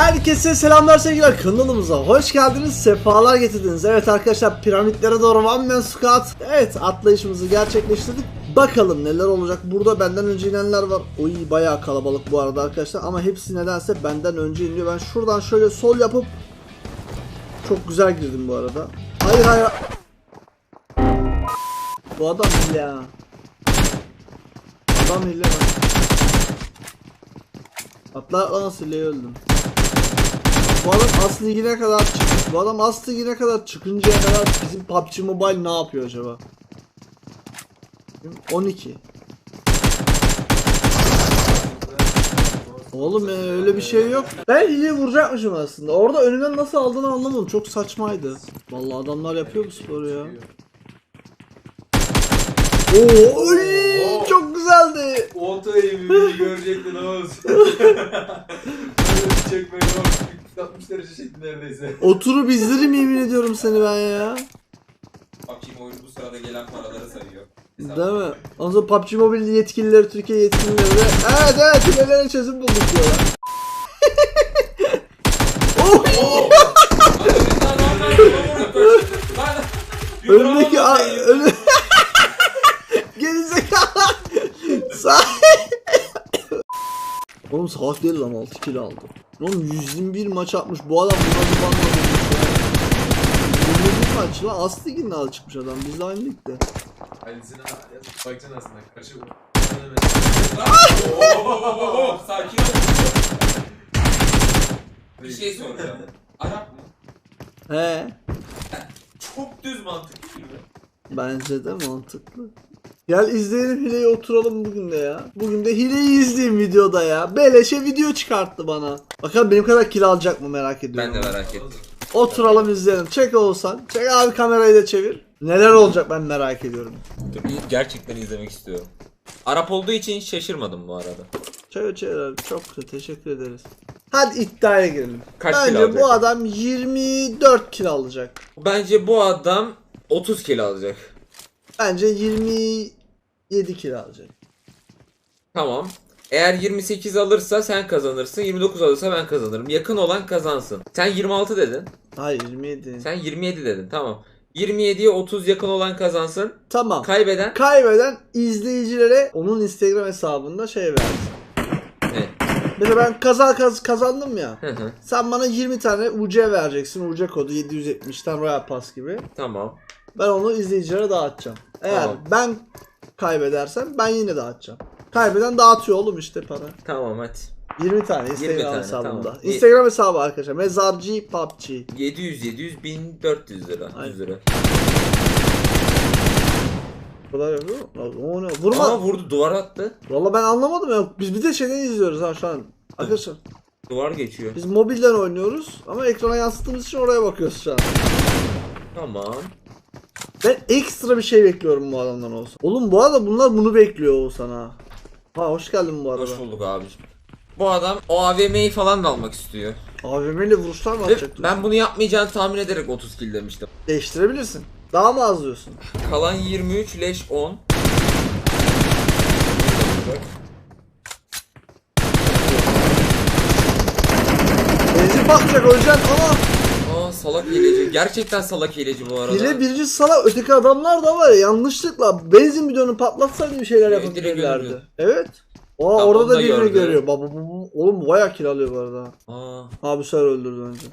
Herkese selamlar sevgiler kanalımıza hoş geldiniz sefalar getirdiniz. Evet arkadaşlar piramitlere doğru One Man Squad. Evet atlayışımızı gerçekleştirdik. Bakalım neler olacak. Burada benden önce inenler var. Oy bayağı kalabalık bu arada arkadaşlar. Ama hepsi nedense benden önce iniyor. Ben şuradan şöyle sol yapıp Çok güzel girdim bu arada. Hayır hayır. Bu adam hile ha Adam hile lan Atla atla nasıl? Öldüm bu adam aslı ligine kadar çıkmış. Bu adam aslı ligine kadar çıkıncaya kadar bizim PUBG Mobile ne yapıyor acaba? 12. Oğlum ya, öyle bir şey yok. Ben hile vuracakmışım aslında. Orada önünden nasıl aldığını anlamadım. Çok saçmaydı. Vallahi adamlar yapıyor bu sporu ya. Oo, oy, çok güzeldi. Oto evimi görecektin Oğuz. Çekmeyi. 360 derece çekti neredeyse. Oturup izlerim yemin ediyorum seni ben ya. PUBG oyunu bu sırada gelen paraları sayıyor. Değil mi? Ondan sonra PUBG Mobile yetkilileri, Türkiye yetkilileri de evet evet hilelere çözüm bulduk diyorlar. oh! Önündeki a- önü... Gerizekalı. Sağ... Oğlum salak değil lan 6 kilo aldı. Oğlum 121 maç atmış bu adam buna bir banla bulmuş ya. 121 maç lan Aslı Lig'in çıkmış adam biz de aynı ligde. Ali'sine bakacaksın aslında. Kaçı bu? Sakin ol. Bir şey soracağım. Arap mı? He. Çok düz mantık değil mi? Bence de mantıklı. Gel izleyelim Hile'yi oturalım bugün de ya. Bugün de Hile'yi izleyeyim videoda ya. Beleşe video çıkarttı bana. Bakalım benim kadar kill alacak mı merak ediyorum. Ben de merak ettim. Oturalım izleyelim. Çek olsan. Çek abi kamerayı da çevir. Neler olacak ben merak ediyorum. Gerçekten izlemek istiyorum. Arap olduğu için şaşırmadım bu arada. Çevir çevir abi. Çok güzel. Teşekkür ederiz. Hadi iddiaya girelim. Kaç Bence alacak? bu adam 24 kill alacak. Bence bu adam 30 kilo alacak. Bence 27 kill alacak. Tamam. Eğer 28 alırsa sen kazanırsın, 29 alırsa ben kazanırım. Yakın olan kazansın. Sen 26 dedin. Hayır 27. Sen 27 dedin. Tamam. 27'ye 30 yakın olan kazansın. Tamam. Kaybeden Kaybeden izleyicilere onun Instagram hesabında şey versin. Mesela ben kaza kaz kazandım ya. Hı hı. Sen bana 20 tane UC vereceksin. UC kodu 770'ten Royal Pass gibi. tamam. Ben onu izleyicilere dağıtacağım. Eğer Tamam. ben kaybedersem ben yine dağıtacağım. Kaybeden dağıtıyor oğlum işte para. Tamam hadi. 20 tane Instagram tane, hesabında. tamam. Instagram hesabı arkadaşlar. Mezarcı PUBG. 700 700 1400 lira. Aynen. 100 lira. Bu kadar yapıyor mu? O ne? Vurma. Ama vurdu duvar attı. Valla ben anlamadım ya. Biz bir de şeyden izliyoruz ha şu an. Arkadaşlar Duvar geçiyor. biz mobilden oynuyoruz ama ekrana yansıttığımız için oraya bakıyoruz şu an. Tamam. Ben ekstra bir şey bekliyorum bu adamdan olsa. Oğlum bu arada bunlar bunu bekliyor Oğuzhan ha. Ha hoş geldin bu arada. Hoş bulduk abiciğim. Bu adam o AVM'yi falan da almak istiyor. AVM ile vuruşlar mı Ve atacaktın? ben bunu yapmayacağını tahmin ederek 30 kill demiştim. Değiştirebilirsin. Daha mı az diyorsun? Kalan 23, leş 10. Benzin patlayacak öleceksin ama salak hileci. Gerçekten salak hileci bu arada. hile birinci salak öteki adamlar da var ya yanlışlıkla benzin bidonu patlatsaydı bir şeyler Evet, direkt yapabilirlerdi. Evet. Aa Tam orada onu da da birini görüyor. Baba bu, bu, oğlum bayağı kill alıyor bu arada. Aa, Abi sen öldürdü önce.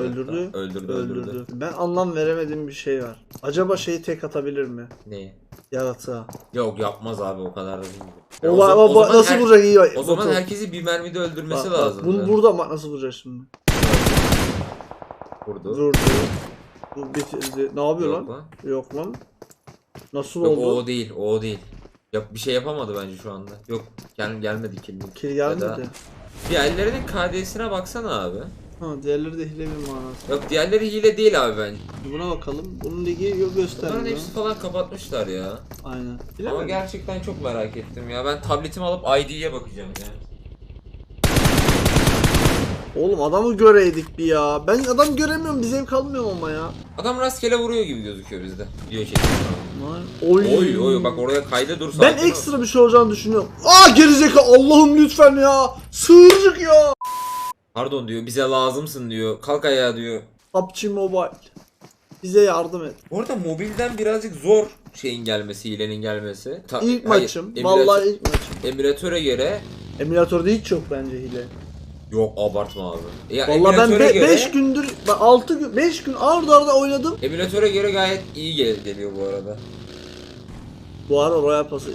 Öldürdü. Öldürdü, öldürdü. Ben anlam veremediğim bir şey var. Acaba şeyi tek atabilir mi? Ne? Yaratığa. Yok yapmaz abi o kadar da değil. O, Ya o, o, zaman nasıl her- vuracak iyi bak. O zaman Batu. herkesi bir mermide öldürmesi Bak, bak, lazım. Bunu burada bak nasıl vuracak şimdi. Vurdu. Vurdu. Bu bitirdi. Ne yapıyor Yok lan? lan. Yok lan. Nasıl Yok oldu? o, o değil, o, o değil. Yap bir şey yapamadı bence şu anda. Yok gel gelmedi kill. Kill Ya da- gelmedi. Diğerlerinin KD'sine baksana abi. Ha diğerleri de hile bir manası. Yok diğerleri hile değil abi bence. Buna bakalım. Bunun ligi yok Bunların göstermiyor. hepsi falan kapatmışlar ya. Aynen. Ama Bilemedim. gerçekten çok merak ettim ya. Ben tabletimi alıp ID'ye bakacağım ya. Oğlum adamı göreydik bir ya. Ben adam göremiyorum. Bir zevk almıyorum ama ya. Adam rastgele vuruyor gibi gözüküyor bizde. Video çekiyor. Oy. Oy oy bak oraya kayda dur Ben sakin ol. ekstra bir şey olacağını düşünüyorum. Aa gerizekalı Allah'ım lütfen ya. Sığırcık ya. Pardon diyor bize lazımsın diyor. Kalk ayağa diyor. PUBG Mobile. Bize yardım et. Bu arada mobilden birazcık zor şeyin gelmesi, hilenin gelmesi. Ta- İlk hayır, maçım. emülatör- Vallahi ilk maçım. Emülatöre göre Emülatörde hiç yok bence hile. yok abartma abi. Ya Vallahi ben emülatöre 5 göre, gündür 6 gün 5 gün arda arda oynadım. Emülatöre göre gayet iyi gel- geliyor bu arada. Bu ara Royal Pass'ı.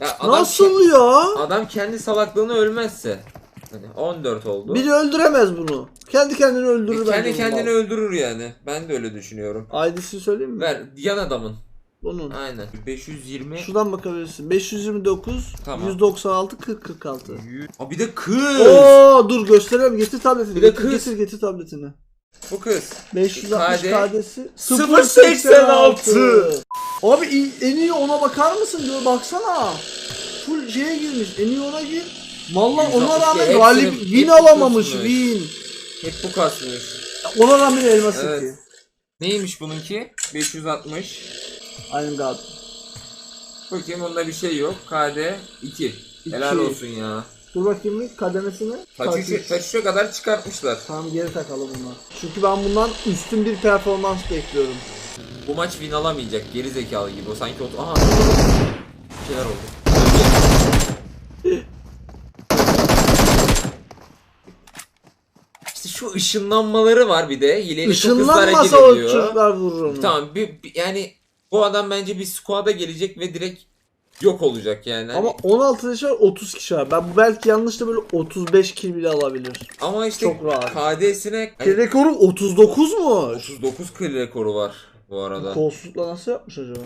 Ya adam Nasıl ya? Adam kendi salaklığını ölmezse. Hani 14 oldu. Biri öldüremez bunu. Kendi kendini öldürür kendi bence bu kendini mal. öldürür yani. Ben de öyle düşünüyorum. ID'sini söyleyeyim mi? Ver yan adamın. Bunun. Aynen. 520. Şuradan bakabilirsin. 529, Tamam. 196, 40, 46. Aa bir de kız. Oo dur göstereyim. Getir tabletini. Bir de getir, kız. getir getir tabletini. Bu kız. 560 KD. KD'si 0.86. Abi en iyi ona bakar mısın diyor baksana. Full şeye girmiş. En iyi ona gir. Vallahi ona 162 rağmen hepsini- galip win alamamış win. Hep bu kasmış. Ona rağmen elmas Evet. evet. Neymiş bununki? 560. Aynen galiba. Bakayım onda bir şey yok. KD 2. Helal İki. olsun ya. Dur bakayım bir kademesini. Taç Taç üçe, üç. taç üçe kadar çıkartmışlar. Tamam geri takalım bunu. Çünkü ben bundan üstün bir performans bekliyorum. Bu maç win alamayacak. Geri zekalı gibi. O sanki o... Aha. Bir şeyler oldu. İşte şu ışınlanmaları var bir de. Hileyle çok hızlı hareket Işınlanmasa o çocuklar vurur onu. Tamam bir, bir- yani bu adam bence bir squad'a gelecek ve direkt yok olacak yani. Hani- Ama 16 kişi var 30 kişi var. Ben bu belki yanlış da böyle 35 kill bile alabilir. ama işte çok rahat. KD'sine Kill rekoru 39'muş. 39 kill rekoru var bu arada. Kolsuzlukla nasıl yapmış acaba?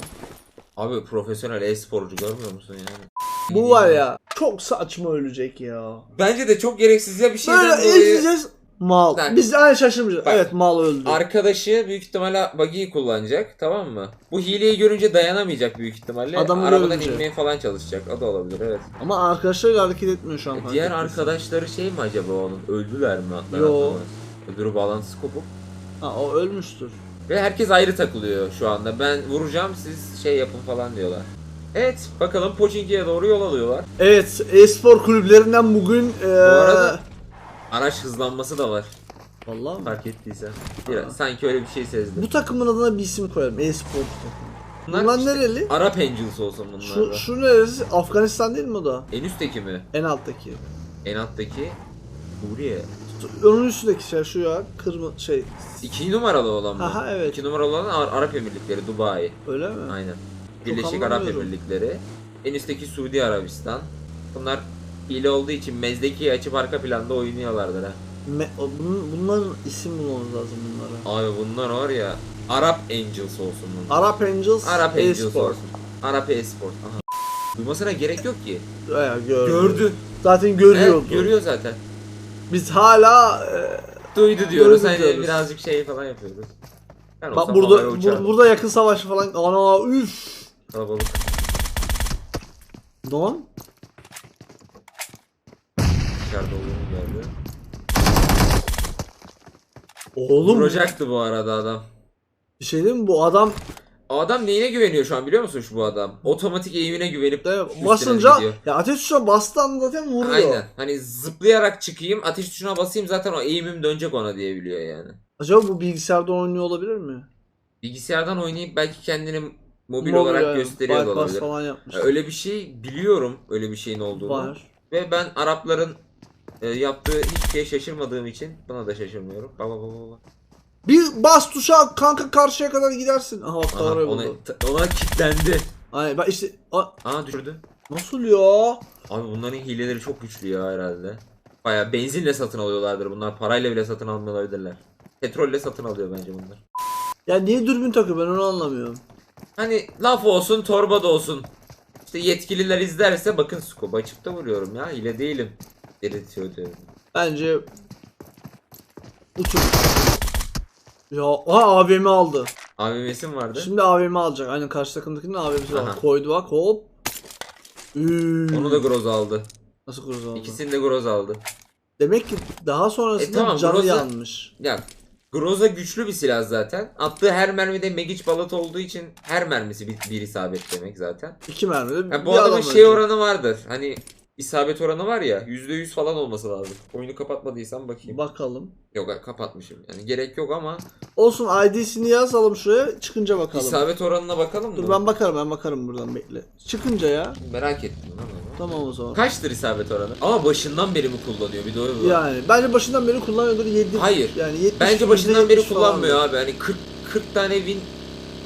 Abi profesyonel e-sporcu görmüyor musun yani? Bu var ya çok saçma ölecek ya. Bence de çok gereksiz ya bir şeyden Böyle dolayı. ezeceğiz mal. Lan. Biz aynı. Bak. Evet mal öldü. Arkadaşı büyük ihtimalle buggy'yi kullanacak tamam mı? Bu hileyi görünce dayanamayacak büyük ihtimalle. Adamı Arabadan görünce. inmeye falan çalışacak. O da olabilir evet. Ama arkadaşlarıyla hareket etmiyor şu an. E, fark Diğer arkadaşları şey mi acaba onun? Öldüler mi atlar Yo. atlamaz? Öbürü bağlantısı kopuk. Ha o ölmüştür. Ve herkes ayrı takılıyor şu anda. Ben vuracağım siz şey yapın falan diyorlar. Evet bakalım Pochinki'ye doğru yol alıyorlar. Evet e-spor kulüplerinden bugün eee Bu arada araç hızlanması da var. Vallahi mi? Fark ettiysen. Biraz, sanki öyle bir şey sezdim. Bu takımın adına bir isim koyalım. E-spor takımı. Bunlar Bunlar işte nereli? Arap Angels olsun bunlar Şu, da. şu neresi? Afganistan değil mi o da? En üstteki mi? En alttaki. En alttaki Suriye. Onun üstündeki şey şu ya. Kırmızı şey. İki numaralı olan mı? Aha, evet. İki numaralı olan Ar- Arap Emirlikleri, Dubai. Öyle mi? Aynen. Birleşik Arap. Emirlikleri. En üstteki Suudi Arabistan. Bunlar hile olduğu için Mezdeki'yi açıp arka planda oynuyorlardır ha. Me- bunun, bunların isim bulmamız lazım bunlara. Abi bunlar var ya Arap Angels olsun bunlar. Arap Angels, Arap Angels e-spor. olsun. Arap e-sport. Aha. Duymasına gerek yok ki. Ya, gördü. Gördü. Zaten görüyordu. Evet, görüyor zaten. Biz hala e, Duydu diyoruz. Hani diyoruz. birazcık şey falan yapıyoruz. Ben bak burada bur- burada yakın savaş falan ana üf. Kalabalık. Don. Dışarıda olduğunu gördü. Oğlum Vuracaktı bu arada adam. bir şey değil mi bu adam adam neyine güveniyor şu an biliyor musun şu bu adam? Otomatik eğimine güvenip de üstüne basınca gidiyor. ya ateş tuşuna bastığı anda zaten vuruyor. Aynen. Hani zıplayarak çıkayım, ateş tuşuna basayım zaten o eğimim dönecek ona diye biliyor yani. Acaba bu bilgisayarda oynuyor olabilir mi? Bilgisayardan oynayıp belki kendini mobil, Mobil olarak yani, gösteriyor da bypass olabilir. falan yapmış. Ya Öyle bir şey biliyorum öyle bir şeyin olduğunu. Var. Ve ben Arapların e, yaptığı hiçbir şeye şaşırmadığım için buna da şaşırmıyorum. Baba baba baba. Bir bas tuşa kanka karşıya kadar gidersin. Aha bak Aha, ona, buldu. ona kilitlendi. Aynen ben işte a- Aa düşürdü. nasıl ya? Abi bunların hileleri çok güçlü ya herhalde. Baya benzinle satın alıyorlardır bunlar. Parayla bile satın almıyorlardır. Petrolle satın alıyor bence bunlar. Ya niye dürbün takıyor ben onu anlamıyorum. Hani laf olsun torba da olsun. İşte yetkililer izlerse bakın scope açıp da vuruyorum ya. Hile değilim. Delirtiyor diyorum. Bence uçur. Ya aha AVM aldı. AVM'si mi vardı? Şimdi AVM alacak. Aynen karşı takımdakinin AVM'si var. Aha. Koydu bak hop. Hmm. Onu da Groz aldı. Nasıl Groza oldu? İkisini de Groz aldı. Demek ki daha sonrasında E tamam, canı Groza- yanmış. Ya Groza güçlü bir silah zaten. Attığı her mermide Magic Balat olduğu için her mermisi bir, bir isabet demek zaten. İki mermide Ya bir bu adamın adam şey oranı vardır. Hani isabet oranı var ya %100 falan olması lazım. Oyunu kapatmadıysam bakayım. Bakalım. Yok kapatmışım. Yani gerek yok ama Olsun ID'sini yazalım şuraya çıkınca bakalım. isabet oranına bakalım Dur mı? ben bakarım ben bakarım buradan bekle. Çıkınca ya. Merak ettim lan onu. Tamam o zaman. Kaçtır isabet oranı? Ama başından beri mi kullanıyor? Bir o var. Yani bence başından beri kullanıyordur 7. Hayır. Yani 70, Bence başından beri %70 falan. kullanmıyor abi. Hani 40 40 tane win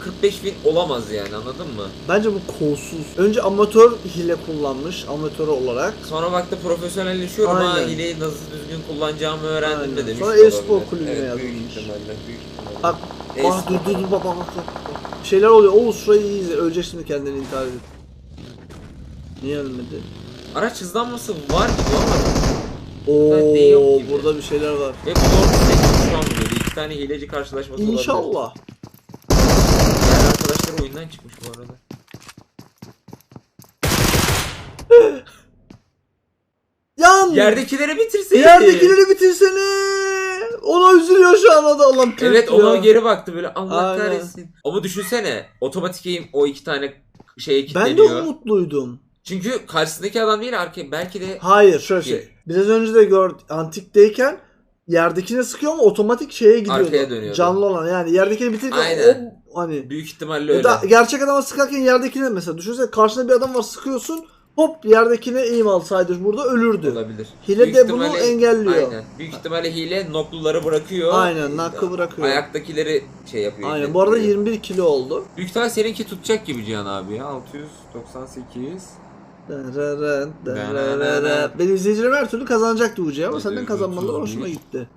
45 win olamaz yani anladın mı? Bence bu kolsuz. Önce amatör hile kullanmış amatör olarak. Sonra baktı profesyonelleşiyorum ha Aynen. hileyi nasıl düzgün kullanacağımı öğrendim Aynen. de demiş. Sonra e-spor kulübüne evet, Büyük yazılmış. ihtimalle, büyük ihtimalle. Bak ah dur dur dur bak bak bak. Bir şeyler oluyor. Oğuz şurayı iyi izle. Ölecek şimdi kendini intihar edip. Niye ölmedi? Araç hızlanması var gibi ama Oo değil yok gibi. burada bir şeyler var. ve bu zor şu an böyle iki tane hileci karşılaşması olabilir. İnşallah. Arkadaşlar oyundan çıkmış bu arada. Yan! Yerdekileri bitirseydi. Yerdekileri bitirsene. Ona üzülüyor şu an o da Allah'ım. Evet tüh ya. ona geri baktı böyle Allah Aynen. kahretsin. Ama düşünsene otomatik aim o iki tane şeye Ben de kilitleniyor. umutluydum. Çünkü karşısındaki adam değil arka belki de Hayır şöyle şey. Biraz önce de gördük antikteyken yerdekine sıkıyor ama otomatik şeye gidiyordu. Arkaya dönüyordu. Canlı olan yani yerdekini bitirirken Aynen. o hani büyük ihtimalle öyle. da gerçek adama sıkarken yerdekine mesela düşünsene karşında bir adam var sıkıyorsun hop yerdekine aim alsaydı burada ölürdü. Olabilir. Hile Büyük de bunu engelliyor. Aynen. Büyük ihtimalle hile nokluları bırakıyor. Aynen, nakı bırakıyor. Ayaktakileri şey yapıyor. Aynen bu arada ilerliyor. 21 kilo oldu. Büyük ihtimalle seninki tutacak gibi Cihan abi ya. 698. Dırırın, dırırın. Benim izleyicilerim her türlü kazanacaktı Uğur'cu ama senden kazanmaları hoşuma gitti.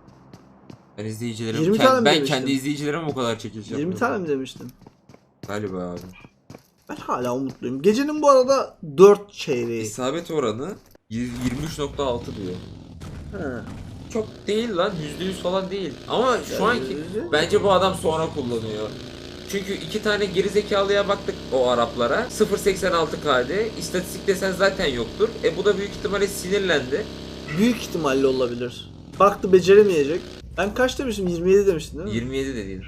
Ben izleyicilerim 20 kend- tane mi ben demiştin? kendi izleyicilerime o kadar çekiliş 20 yapıyorum. tane mi demiştim? Galiba abi. Ben hala umutluyum. Gecenin bu arada 4 çeyreği. İsabet oranı 23.6 diyor. Ha. Çok değil lan %100 falan değil. Ama şu anki bence bu adam sonra kullanıyor. Çünkü iki tane gerizekalıya baktık o Araplara. 0.86 KD. İstatistik desen zaten yoktur. E bu da büyük ihtimalle sinirlendi. Büyük ihtimalle olabilir. Baktı beceremeyecek. Ben kaç demiştim? 27 demiştin değil mi? 27 de değil.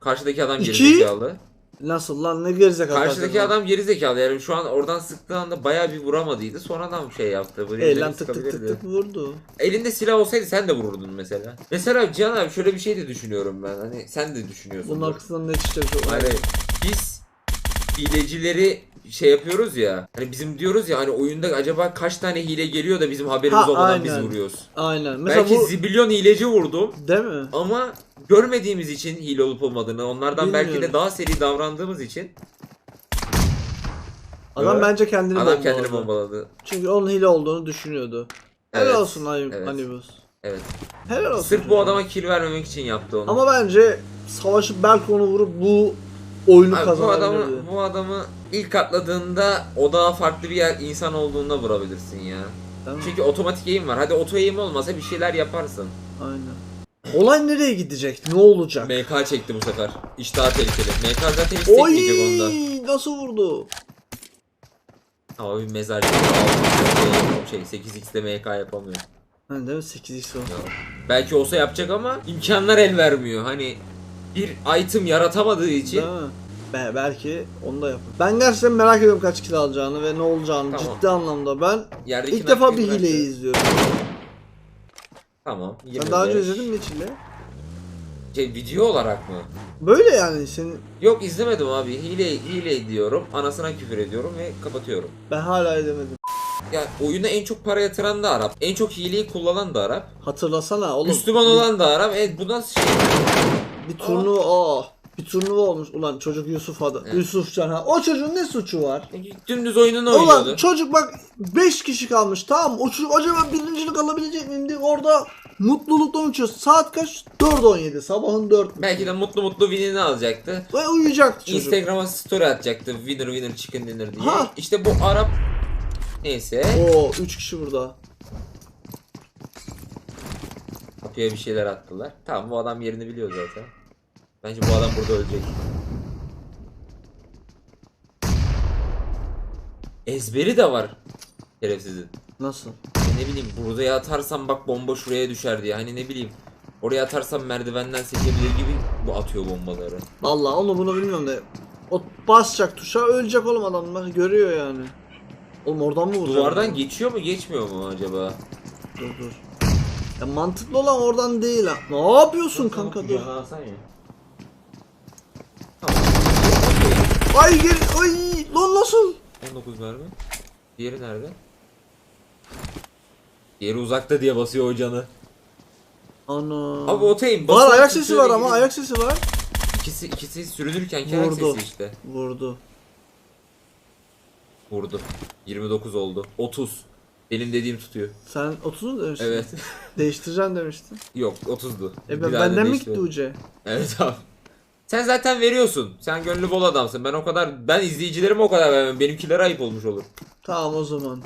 Karşıdaki adam İki? gerizekalı. Nasıl lan ne gerizekalı. Karşıdaki adam gerizekalı. Yani şu an oradan sıktığı anda bayağı bir vuramadıydı. Sonradan şey yaptı. Bu Eylem tık tık tık sıkabilirdi. tık vurdu. Elinde silah olsaydı sen de vururdun mesela. Mesela Cihan abi şöyle bir şey de düşünüyorum ben. Hani sen de düşünüyorsun. Bunun arkasından ne çıkacak Hani biz hilecileri şey yapıyoruz ya. Hani bizim diyoruz ya hani oyunda acaba kaç tane hile geliyor da bizim haberimiz Ha, olmadan biz aynen. vuruyoruz. Aynen. Mesela Belki bu zibilyon hileci vurdum değil mi? ama görmediğimiz için hile olup olmadığını, onlardan belki de daha seri davrandığımız için Adam Evet. bence kendini adam kendini bombaladı. Çünkü onun hile olduğunu düşünüyordu. Helal Evet, olsun Ay evet. Anibus. Evet. Helal olsun. Sırf bu adama kill vermemek için yaptı onu. Ama bence savaşı belki onu vurup bu oyunu Abi bu adamı bu adamı ilk atladığında o daha farklı bir yer insan olduğunda vurabilirsin ya. Mi? Çünkü otomatik aim var. Hadi oto aim olmasa bir şeyler yaparsın. Aynen. Olay nereye gidecek? Ne olacak? MK çekti bu sefer. İş daha tehlikeli. MK zaten hiç Oy! çekmeyecek onda. Nasıl vurdu? Ama bir mezarcı şey 8x'de MK yapamıyor. Hani değil mi? 8x o. Belki olsa yapacak ama imkanlar el vermiyor. Hani bir item yaratamadığı için Değil mi? Be- belki onu da yapar. Ben gerçekten merak ediyorum kaç kill alacağını ve ne olacağını Tamam. ciddi anlamda. Ben yerdeki ilk defa bir nakliyi hileyi bıraktı. izliyorum. Tamam. Ben daha önce 25. izledim mi hiç hile? Şey, video olarak mı? Böyle yani senin Yok izlemedim abi. Hile hile diyorum. Anasına küfür ediyorum ve kapatıyorum. ben hala edemedim. Ya oyuna en çok para yatıran da Arap. En çok hileyi kullanan da Arap. Hatırlasana oğlum. Müslüman olan da Arap. Evet bu nasıl şey? Bir turnuva aa bir turnuva olmuş. Ulan çocuk Yusuf adı. Evet. Yusufcan ha. O çocuğun ne suçu var? Dümdüz oyununu Ulan oynuyordu. çocuk bak 5 kişi kalmış tamam mı? O çocuk acaba birincilik alabilecek miyim diye orada mutluluktan uçuyor. Saat kaç? 4.17 sabahın 4. Belki de mutlu mutlu winini alacaktı. Ve uyuyacaktı çocuk. Instagram'a story atacaktı. Winner winner chicken dinner diye. Ha. İşte bu Arap neyse Oo 3 kişi burada. Kapıya bir şeyler attılar. Tamam bu adam yerini biliyor zaten. Bence bu adam burada ölecek. Ezberi de var. Şerefsizin. Nasıl? Ne bileyim buraya atarsam bak bomba şuraya düşer diye. Hani ne bileyim. Oraya atarsam merdivenden seçebilir gibi bu atıyor bombaları. Vallahi onu bunu bilmiyorum da. O basacak tuşa ölecek oğlum adam bak görüyor yani. Oğlum oradan mı vuracak? Duvardan geçiyor mu geçmiyor mu acaba? Dur dur. Ya mantıklı olan oradan değil ha. Ne yapıyorsun kanka dur. Ya. Tamam. Ay gel ay lan nasıl? 19 mermi. Diğeri nerede? Diğeri uzakta diye basıyor o canı. Ana. Abi otayım. Var ayak sesi var ama ayak sesi var. İkisi, ikisi sürünürken ayak Vurdu. sesi işte. Vurdu. Vurdu. 29 oldu. 30. Benim dediğim tutuyor. Sen 30 mu demiştin? Evet. Değiştireceğim demiştin. Yok 30'du. E Bir ben, benden mi gitti Uce? Evet abi. Sen zaten veriyorsun. Sen gönlü bol adamsın. Ben o kadar ben izleyicilerime o kadar vermem. Benimkilere ayıp olmuş olur. Tamam o zaman.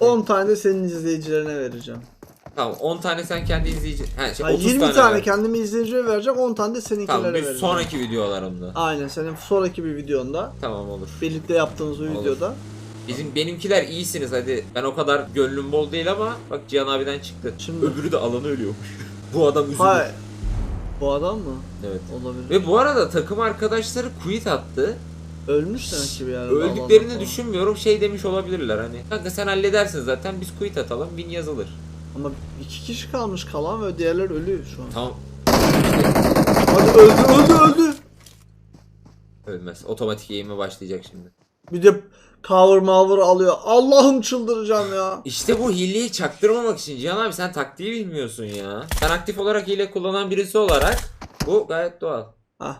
10 tane de senin izleyicilerine vereceğim. Tamam 10 tane sen kendi izleyici... He şey Hayır, 30 20 tane, tane, ver. kendime izleyiciye vereceğim 10 tane de seninkilere Tamam bir vereceğim. sonraki videolarımda. Aynen senin sonraki bir videonda Tamam olur. birlikte yaptığımız bir Olur. videoda. Bizim benimkiler iyisiniz hadi. Ben o kadar gönlüm bol değil ama bak Cihan abiden çıktı. Şimdi- Öbürü de alanı ölüyormuş. Bu adam üzülür. Hayır. Bu adam mı? Evet. Olabilir. Ve bu arada takım arkadaşları quit attı. Ölmüş demek ki bir yerde. Öldüklerini düşünmüyorum. Şey demiş olabilirler hani. Kanka sen halledersin zaten biz quit atalım. Win yazılır. Ama iki kişi kalmış kalan ve diğerler ölüyor şu an. Tamam. Hadi öldü öldü öldü. Ölmez. Otomatik eğime başlayacak şimdi. Bir de cover maver alıyor. Allah'ım çıldıracağım ya. İşte bu hileyi çaktırmamak için Cihan abi sen taktiği bilmiyorsun ya. Sen aktif olarak hile kullanan birisi olarak bu gayet doğal. Hah.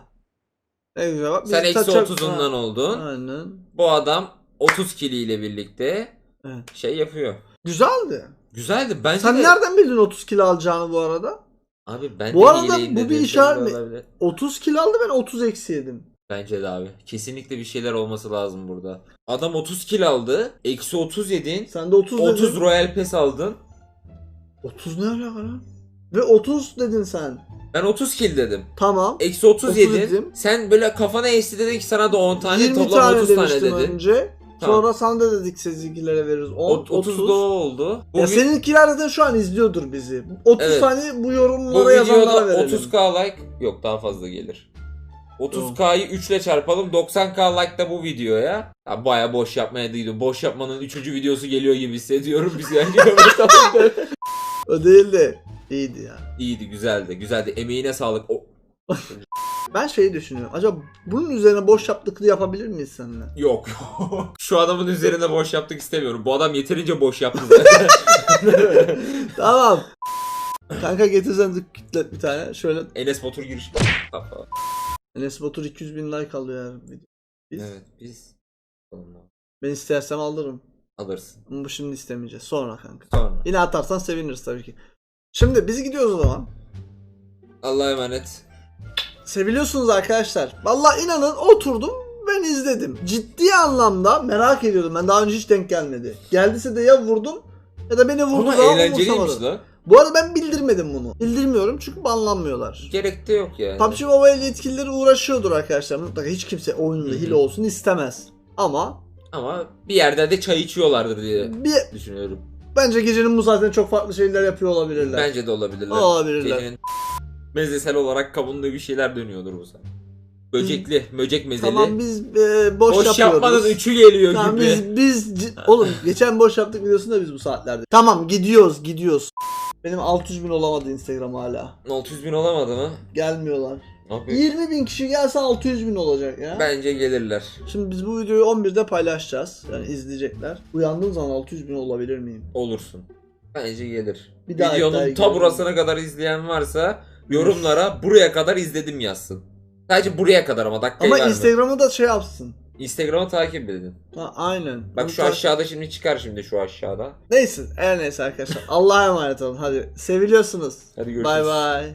Ne güzel bak. Sen biz eksi taçak- 30'undan Ha, oldun. Aynen. Bu adam 30 kiliyle birlikte Evet. şey yapıyor. Güzeldi. Güzeldi. Bence Sen de... nereden bildin 30 kilo alacağını bu arada? Abi ben Bu de arada bu bir işaret mi? olabilir. 30 kilo aldı ben 30 eksi yedim. Bence de abi. Kesinlikle bir şeyler olması lazım burada. Adam 30 kil aldı. Eksi 30 yedin. Sen de 30 dedin. 30 Royal Pass aldın. 30 ne alaka lan? Ve 30 dedin sen. Ben 30 kill dedim. Tamam. Eksi 30, 30 yedin. dedim. Sen böyle kafana esti dedin ki sana da 10 tane 20 toplam tane 30 tane dedin. önce. Tamam. Sonra sana da dedik sizinkilere veririz. 10, O, 30 da oldu. Bu, Ya seninkiler zaten şu an izliyordur bizi. 30 Evet. tane bu bu yorumlara yazanlara videoda verelim. 30k like yok daha fazla gelir. 30k'yı 3 ile çarpalım 90k like da bu videoya. Ya baya boş yapmaya değilim. Boş yapmanın 3. videosu geliyor gibi hissediyorum biz yani. O değil de iyiydi ya. İyiydi güzeldi güzeldi emeğine sağlık. O... Ben şeyi düşünüyorum. Acaba bunun üzerine boş yaptıklı yapabilir miyiz seninle? Yok. Şu adamın üzerine boş yaptık istemiyorum. Bu adam yeterince boş yaptı zaten. tamam. Kanka getirsen de kütlet bir tane. Şöyle Enes Batur giriş. Enes Batur 200 bin like alıyor yani. Biz, Evet biz. Sonra Ben istersem alırım. Alırsın. Ama bu şimdi istemeyeceğiz. Sonra kanka. Sonra. Yine atarsan seviniriz tabii ki. Şimdi biz gidiyoruz o zaman. Allah'a emanet. Seviliyorsunuz arkadaşlar. Vallahi inanın oturdum ben izledim. Ciddi anlamda merak ediyordum. Ben daha önce hiç denk gelmedi. Geldiyse de ya vurdum ya da beni vurdu Ama eğlenceliymiş umursamadım. lan. Bu arada ben bildirmedim bunu. Bildirmiyorum çünkü banlanmıyorlar. Gerek de yok yani. PUBG Mobile yetkilileri uğraşıyordur arkadaşlar. Mutlaka hiç kimse hı. hile olsun istemez. Ama Ama bir yerde de çay içiyorlardır diye bir düşünüyorum. bence gecenin bu saatinde çok farklı şeyler yapıyor olabilirler. Bence de olabilirler. Olabilirler. Gecenin mezesel olarak kabında bir şeyler dönüyordur bu sefer. Böcekli, möcek mezeli. Tamam biz e, boş, Boş yapıyoruz. yapmanın üçü geliyor Tamam gibi. biz biz oğlum geçen boş yaptık videosunda biz bu saatlerde. Tamam gidiyoruz gidiyoruz. Benim 600 bin olamadı Instagram hala. 600 bin olamadı mı? Gelmiyorlar. Okey. 20 bin kişi gelse 600 bin olacak ya. Bence gelirler. Şimdi biz bu videoyu 11'de paylaşacağız. Yani izleyecekler. Uyandığım zaman 600 bin olabilir miyim? Olursun. Bence gelir. Bir Videonun ta girelim. burasına kadar izleyen varsa yorumlara buraya kadar izledim yazsın. Sadece buraya kadar ama dakikayı Ama verme. Instagram'ı da şey yapsın. Instagram'ı takip edin. Ha, aynen. Bak Onu şu ta- aşağıda şimdi çıkar şimdi şu aşağıda. Neyse her neyse arkadaşlar. Allah'a emanet olun. Hadi seviliyorsunuz. Hadi görüşürüz. Bay bay.